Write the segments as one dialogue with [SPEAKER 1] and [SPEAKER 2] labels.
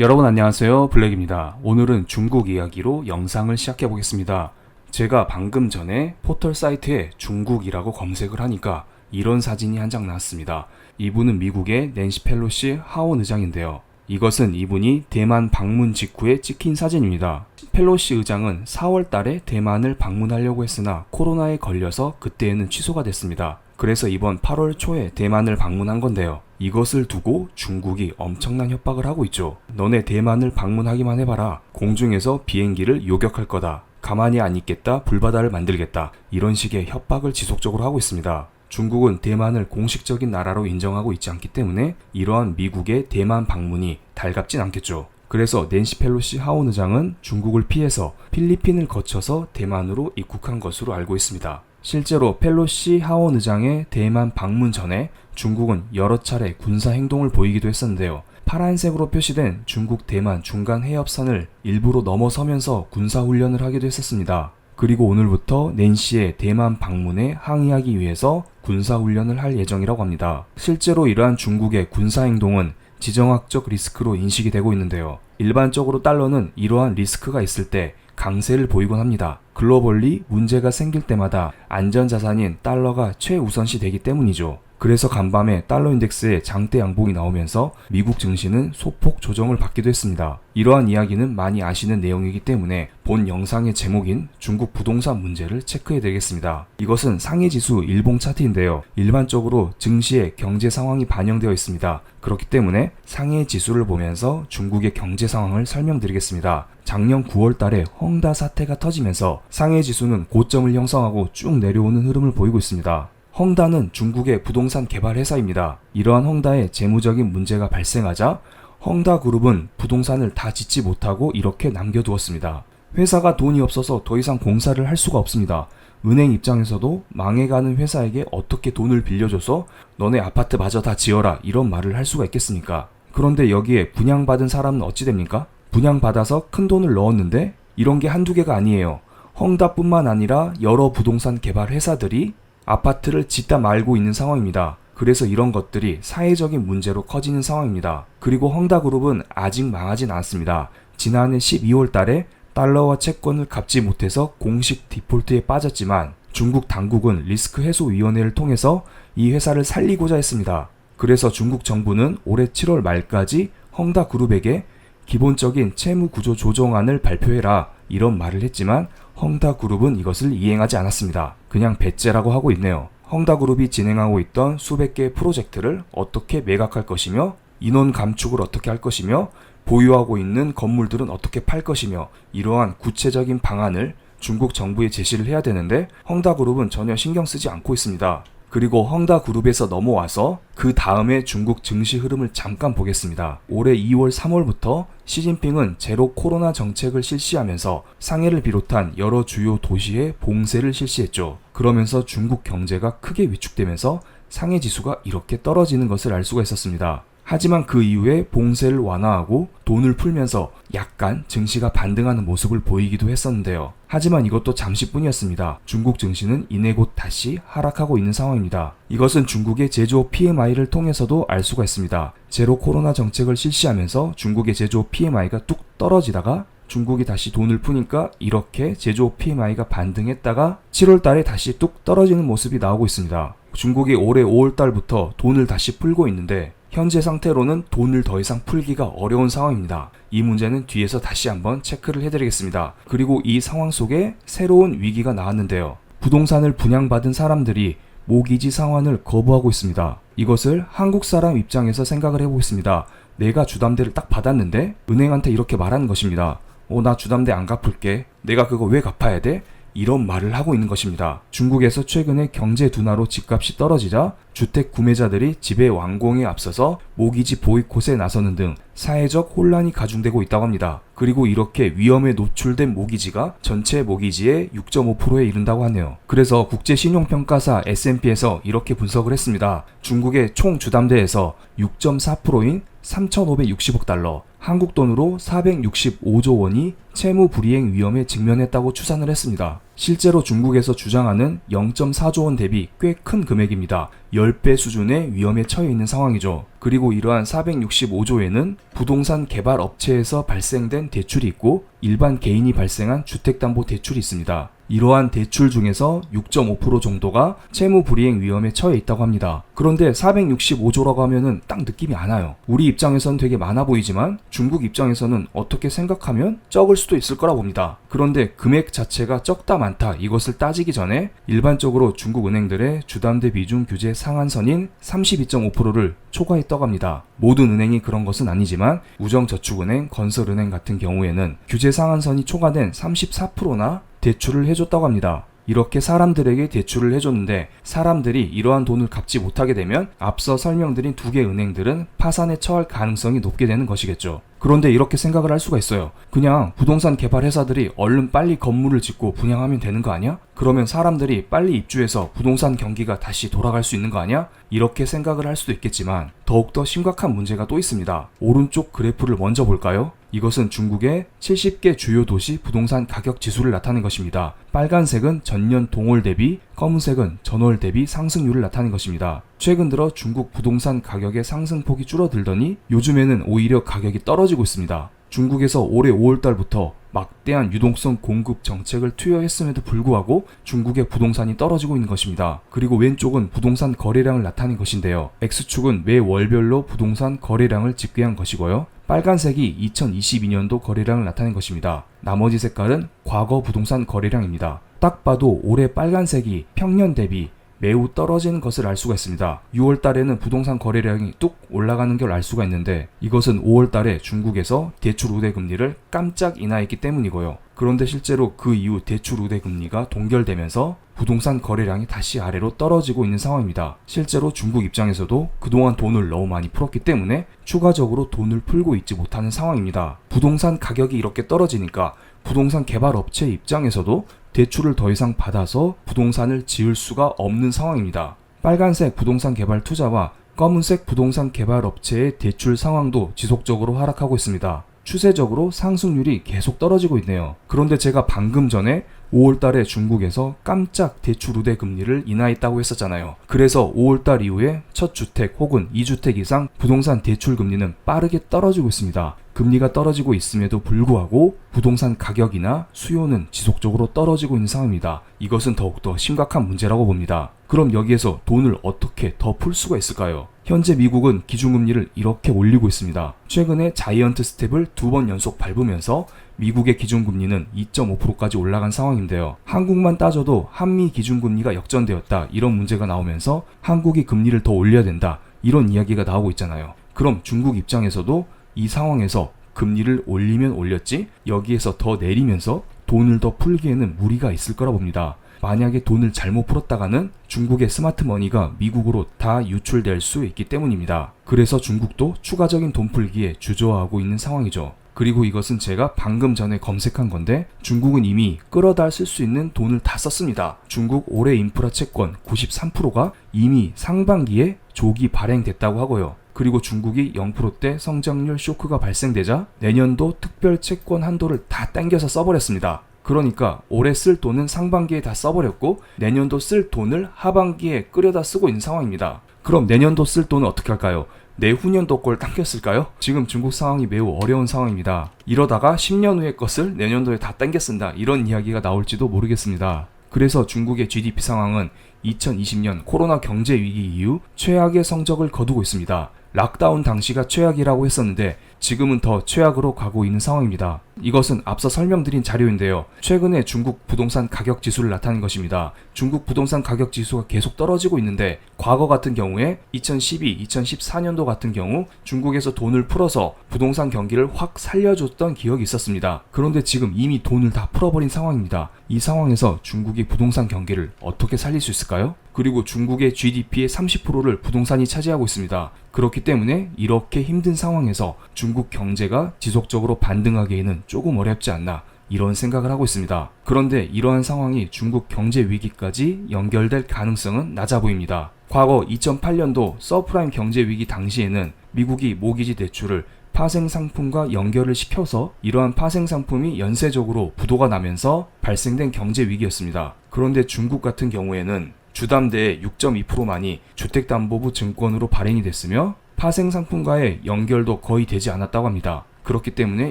[SPEAKER 1] 여러분 안녕하세요. 블랙입니다. 오늘은 중국 이야기로 영상을 시작해 보겠습니다. 제가 방금 전에 포털 사이트에 중국이라고 검색을 하니까 이런 사진이 한 장 나왔습니다. 이분은 미국의 낸시 펠로시 하원 의장인데요. 이것은 이분이 대만 방문 직후에 찍힌 사진입니다. 펠로시 의장은 4월 달에 대만을 방문하려고 했으나 코로나에 걸려서 그때에는 취소가 됐습니다. 그래서 이번 8월 초에 대만을 방문한 건데요. 이것을 두고 중국이 엄청난 협박을 하고 있죠. 너네 대만을 방문하기만 해봐라. 공중에서 비행기를 요격할 거다. 가만히 안 있겠다. 불바다를 만들겠다. 이런 식의 협박을 지속적으로 하고 있습니다. 중국은 대만을 공식적인 나라로 인정하고 있지 않기 때문에 이러한 미국의 대만 방문이 달갑진 않겠죠. 그래서 낸시 펠로시 하원 의장은 중국을 피해서 필리핀을 거쳐서 대만으로 입국한 것으로 알고 있습니다. 실제로 펠로시 하원 의장의 대만 방문 전에 중국은 여러 차례 군사 행동을 보이기도 했었는데요. 파란색으로 표시된 중국 대만 중간 해협선을 일부러 넘어서면서 군사 훈련을 하기도 했었습니다. 그리고 오늘부터 낸시의 대만 방문에 항의하기 위해서 군사 훈련을 할 예정이라고 합니다. 실제로 이러한 중국의 군사 행동은 지정학적 리스크로 인식이 되고 있는데요. 일반적으로 달러는 이러한 리스크가 있을 때 강세를 보이곤 합니다. 글로벌리 문제가 생길 때마다 안전자산인 달러가 최우선시 되기 때문이죠. 그래서 간밤에 달러 인덱스의 장대 양봉이 나오면서 미국 증시는 소폭 조정을 받기도 했습니다. 이러한 이야기는 많이 아시는 내용이기 때문에 본 영상의 제목인 중국 부동산 문제를 체크해 드리겠습니다. 이것은 상해 지수 일봉 차트인데요. 일반적으로 증시의 경제 상황이 반영되어 있습니다. 그렇기 때문에 상해 지수를 보면서 중국의 경제 상황을 설명드리겠습니다. 작년 9월 달에 헝다 사태가 터지면서 상해 지수는 고점을 형성하고 쭉 내려오는 흐름을 보이고 있습니다. 헝다는 중국의 부동산 개발 회사입니다. 이러한 헝다에 재무적인 문제가 발생하자 헝다 그룹은 부동산을 다 짓지 못하고 이렇게 남겨두었습니다. 회사가 돈이 없어서 더 이상 공사를 할 수가 없습니다. 은행 입장에서도 망해가는 회사에게 어떻게 돈을 빌려줘서 너네 아파트 마저 다 지어라 이런 말을 할 수가 있겠습니까? 그런데 여기에 분양받은 사람은 어찌 됩니까? 분양받아서 큰 돈을 넣었는데 이런 게 한두 개가 아니에요. 헝다뿐만 아니라 여러 부동산 개발 회사들이 아파트를 짓다 말고 있는 상황입니다. 그래서 이런 것들이 사회적인 문제로 커지는 상황입니다. 그리고 헝다그룹은 아직 망하진 않았습니다. 지난해 12월 달에 달러와 채권을 갚지 못해서 공식 디폴트에 빠졌지만 중국 당국은 리스크 해소 위원회를 통해서 이 회사를 살리고자 했습니다. 그래서 중국 정부는 올해 7월 말까지 헝다 그룹에게 기본적인 채무 구조 조정안을 발표해라 이런 말을 했지만 헝다 그룹은 이것을 이행하지 않았습니다. 그냥 배째라고 하고 있네요. 헝다그룹이 진행하고 있던 수백 개의 프로젝트를 어떻게 매각할 것이며 인원 감축을 어떻게 할 것이며 보유하고 있는 건물들은 어떻게 팔 것이며 이러한 구체적인 방안을 중국 정부에 제시를 해야 되는데 헝다그룹은 전혀 신경 쓰지 않고 있습니다. 그리고 헝다 그룹에서 넘어와서 그 다음에 중국 증시 흐름을 잠깐 보겠습니다. 올해 2월 3월부터 시진핑은 제로 코로나 정책을 실시하면서 상해를 비롯한 여러 주요 도시에 봉쇄를 실시했죠. 그러면서 중국 경제가 크게 위축되면서 상해 지수가 이렇게 떨어지는 것을 알 수가 있었습니다. 하지만 그 이후에 봉쇄를 완화하고 돈을 풀면서 약간 증시가 반등하는 모습을 보이기도 했었는데요. 하지만 이것도 잠시뿐이었습니다. 중국 증시는 이내 곧 다시 하락하고 있는 상황입니다. 이것은 중국의 제조업 PMI를 통해서도 알 수가 있습니다. 제로 코로나 정책을 실시하면서 중국의 제조업 PMI가 뚝 떨어지다가 중국이 다시 돈을 푸니까 이렇게 제조업 PMI가 반등했다가 7월 달에 다시 뚝 떨어지는 모습이 나오고 있습니다. 중국이 올해 5월 달부터 돈을 다시 풀고 있는데 현재 상태로는 돈을 더 이상 풀기가 어려운 상황입니다. 이 문제는 뒤에서 다시 한번 체크를 해드리겠습니다. 그리고 이 상황 속에 새로운 위기가 나왔는데요. 부동산을 분양받은 사람들이 모기지 상환을 거부하고 있습니다. 이것을 한국 사람 입장에서 생각을 해보겠습니다. 내가 주담대를 딱 받았는데 은행한테 이렇게 말하는 것입니다. 어, 나 주담대 안 갚을게. 내가 그거 왜 갚아야 돼? 이런 말을 하고 있는 것입니다. 중국에서 최근에 경제 둔화로 집값이 떨어지자 주택 구매자들이 집의 완공에 앞서서 모기지 보이콧에 나서는 등 사회적 혼란이 가중되고 있다고 합니다. 그리고 이렇게 위험에 노출된 모기지가 전체 모기지의 6.5%에 이른다고 하네요. 그래서 국제신용평가사 S&P에서 이렇게 분석을 했습니다. 중국의 총 주담대에서 6.4%인 3,560억 달러, 한국 돈으로 465조 원이 채무 불이행 위험에 직면했다고 추산을 했습니다. 실제로 중국에서 주장하는 0.4조 원 대비 꽤 큰 금액입니다. 10배 수준의 위험에 처해 있는 상황이죠. 그리고 이러한 465조에는 부동산 개발 업체에서 발생된 대출이 있고 일반 개인이 발생한 주택담보 대출이 있습니다. 이러한 대출 중에서 6.5% 정도가 채무 불이행 위험에 처해 있다고 합니다. 그런데 465조라고 하면은 딱 느낌이 안 와요. 우리 입장에선 되게 많아 보이지만 중국 입장에서는 어떻게 생각하면 적을 수도 있을 거라 봅니다. 그런데 금액 자체가 적다 많다 이것을 따지기 전에 일반적으로 중국 은행들의 주담대 비중 규제 상한선인 32.5%를 초과했다고 합니다. 모든 은행이 그런 것은 아니지만 우정저축은행, 건설은행 같은 경우에는 규제 상한선이 초과된 34%나 대출을 해줬다고 합니다. 이렇게 사람들에게 대출을 해줬는데 사람들이 이러한 돈을 갚지 못하게 되면 앞서 설명드린 두 개 은행들은 파산에 처할 가능성이 높게 되는 것이겠죠. 그런데 이렇게 생각을 할 수가 있어요. 그냥 부동산 개발 회사들이 얼른 빨리 건물을 짓고 분양하면 되는 거 아니야? 그러면 사람들이 빨리 입주해서 부동산 경기가 다시 돌아갈 수 있는 거 아니야? 이렇게 생각을 할 수도 있겠지만 더욱더 심각한 문제가 또 있습니다. 오른쪽 그래프를 먼저 볼까요? 이것은 중국의 70개 주요 도시 부동산 가격 지수를 나타낸 것입니다. 빨간색은 전년 동월 대비, 검은색은 전월 대비 상승률을 나타낸 것입니다. 최근 들어 중국 부동산 가격의 상승폭이 줄어들더니 요즘에는 오히려 가격이 떨어지고 있습니다. 중국에서 올해 5월달부터 막대한 유동성 공급 정책을 투여했음에도 불구하고 중국의 부동산이 떨어지고 있는 것입니다. 그리고 왼쪽은 부동산 거래량을 나타낸 것인데요. X축은 매 월별로 부동산 거래량을 집계한 것이고요. 빨간색이 2022년도 거래량을 나타낸 것입니다. 나머지 색깔은 과거 부동산 거래량입니다. 딱 봐도 올해 빨간색이 평년 대비 매우 떨어지는 것을 알 수가 있습니다. 6월 달에는 부동산 거래량이 뚝 올라가는 걸 알 수가 있는데 이것은 5월 달에 중국에서 대출 우대 금리를 깜짝 인하했기 때문이고요. 그런데 실제로 그 이후 대출 우대 금리가 동결되면서 부동산 거래량이 다시 아래로 떨어지고 있는 상황입니다. 실제로 중국 입장에서도 그동안 돈을 너무 많이 풀었기 때문에 추가적으로 돈을 풀고 있지 못하는 상황입니다. 부동산 가격이 이렇게 떨어지니까 부동산 개발 업체 입장에서도 대출을 더 이상 받아서 부동산을 지을 수가 없는 상황입니다. 빨간색 부동산 개발 투자와 검은색 부동산 개발 업체의 대출 상황도 지속적으로 하락하고 있습니다. 추세적으로 상승률이 계속 떨어지고 있네요. 그런데 제가 방금 전에 5월 달에 중국에서 깜짝 대출 우대 금리를 인하했다고 했었잖아요. 그래서 5월 달 이후에 첫 주택 혹은 2주택 이상 부동산 대출 금리는 빠르게 떨어지고 있습니다. 금리가 떨어지고 있음에도 불구하고 부동산 가격이나 수요는 지속적으로 떨어지고 있는 상황입니다. 이것은 더욱더 심각한 문제라고 봅니다. 그럼 여기에서 돈을 어떻게 더 풀 수가 있을까요? 현재 미국은 기준금리를 이렇게 올리고 있습니다. 최근에 자이언트 스텝을 두 번 연속 밟으면서 미국의 기준금리는 2.5%까지 올라간 상황인데요. 한국만 따져도 한미 기준금리가 역전되었다 이런 문제가 나오면서 한국이 금리를 더 올려야 된다 이런 이야기가 나오고 있잖아요. 그럼 중국 입장에서도 이 상황에서 금리를 올리면 올렸지 여기에서 더 내리면서 돈을 더 풀기에는 무리가 있을 거라 봅니다. 만약에 돈을 잘못 풀었다가는 중국의 스마트머니가 미국으로 다 유출될 수 있기 때문입니다. 그래서 중국도 추가적인 돈 풀기에 주저하고 있는 상황이죠. 그리고 이것은 제가 방금 전에 검색한 건데 중국은 이미 끌어다 쓸 수 있는 돈을 다 썼습니다. 중국 올해 인프라 채권 93%가 이미 상반기에 조기 발행됐다고 하고요. 그리고 중국이 0%대 성장률 쇼크가 발생되자 내년도 특별 채권 한도를 다 땡겨서 써버렸습니다. 그러니까 올해 쓸 돈은 상반기에 다 써버렸고 내년도 쓸 돈을 하반기에 끌여다 쓰고 있는 상황입니다. 그럼 내년도 쓸 돈은 어떻게 할까요? 내후년도 걸 당겼을까요? 지금 중국 상황이 매우 어려운 상황입니다. 이러다가 10년 후의 것을 내년도에 다 당겨 쓴다 이런 이야기가 나올지도 모르겠습니다. 그래서 중국의 GDP 상황은 2020년 코로나 경제 위기 이후 최악의 성적을 거두고 있습니다. 락다운 당시가 최악이라고 했었는데 지금은 더 최악으로 가고 있는 상황입니다. 이것은 앞서 설명드린 자료인데요. 최근에 중국 부동산 가격 지수를 나타낸 것입니다. 중국 부동산 가격 지수가 계속 떨어지고 있는데 과거 같은 경우에 2012, 2014년도 같은 경우 중국에서 돈을 풀어서 부동산 경기를 확 살려줬던 기억이 있었습니다. 그런데 지금 이미 돈을 다 풀어버린 상황입니다. 이 상황에서 중국이 부동산 경기를 어떻게 살릴 수 있을까요? 그리고 중국의 GDP의 30%를 부동산이 차지하고 있습니다. 그렇기 때문에 이렇게 힘든 상황에서 중국 경제가 지속적으로 반등하기에는 조금 어렵지 않나 이런 생각을 하고 있습니다. 그런데 이러한 상황이 중국 경제 위기까지 연결될 가능성은 낮아 보입니다. 과거 2008년도 서프라임 경제 위기 당시에는 미국이 모기지 대출을 파생 상품과 연결을 시켜서 이러한 파생 상품이 연쇄적으로 부도가 나면서 발생된 경제 위기였습니다. 그런데 중국 같은 경우에는 주담대의 6.2%만이 주택담보부 증권으로 발행이 됐으며 파생 상품과의 연결도 거의 되지 않았다고 합니다. 그렇기 때문에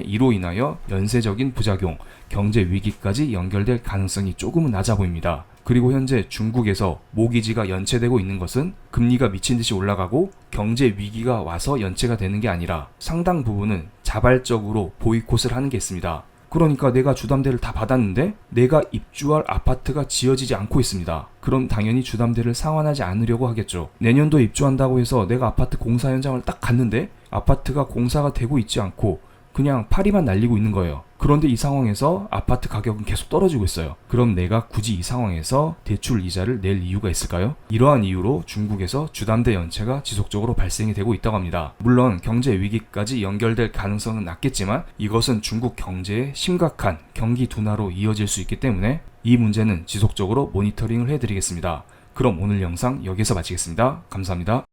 [SPEAKER 1] 이로 인하여 연쇄적인 부작용, 경제 위기까지 연결될 가능성이 조금은 낮아 보입니다. 그리고 현재 중국에서 모기지가 연체되고 있는 것은 금리가 미친 듯이 올라가고 경제 위기가 와서 연체가 되는 게 아니라 상당 부분은 자발적으로 보이콧을 하는 게 있습니다. 그러니까 내가 주담대를 다 받았는데 내가 입주할 아파트가 지어지지 않고 있습니다. 그럼 당연히 주담대를 상환하지 않으려고 하겠죠. 내년도 입주한다고 해서 내가 아파트 공사 현장을 딱 갔는데 아파트가 공사가 되고 있지 않고 그냥 파리만 날리고 있는 거예요. 그런데 이 상황에서 아파트 가격은 계속 떨어지고 있어요. 그럼 내가 굳이 이 상황에서 대출 이자를 낼 이유가 있을까요? 이러한 이유로 중국에서 주담대 연체가 지속적으로 발생이 되고 있다고 합니다. 물론 경제 위기까지 연결될 가능성은 낮겠지만 이것은 중국 경제의 심각한 경기 둔화로 이어질 수 있기 때문에 이 문제는 지속적으로 모니터링을 해드리겠습니다. 그럼 오늘 영상 여기서 마치겠습니다. 감사합니다.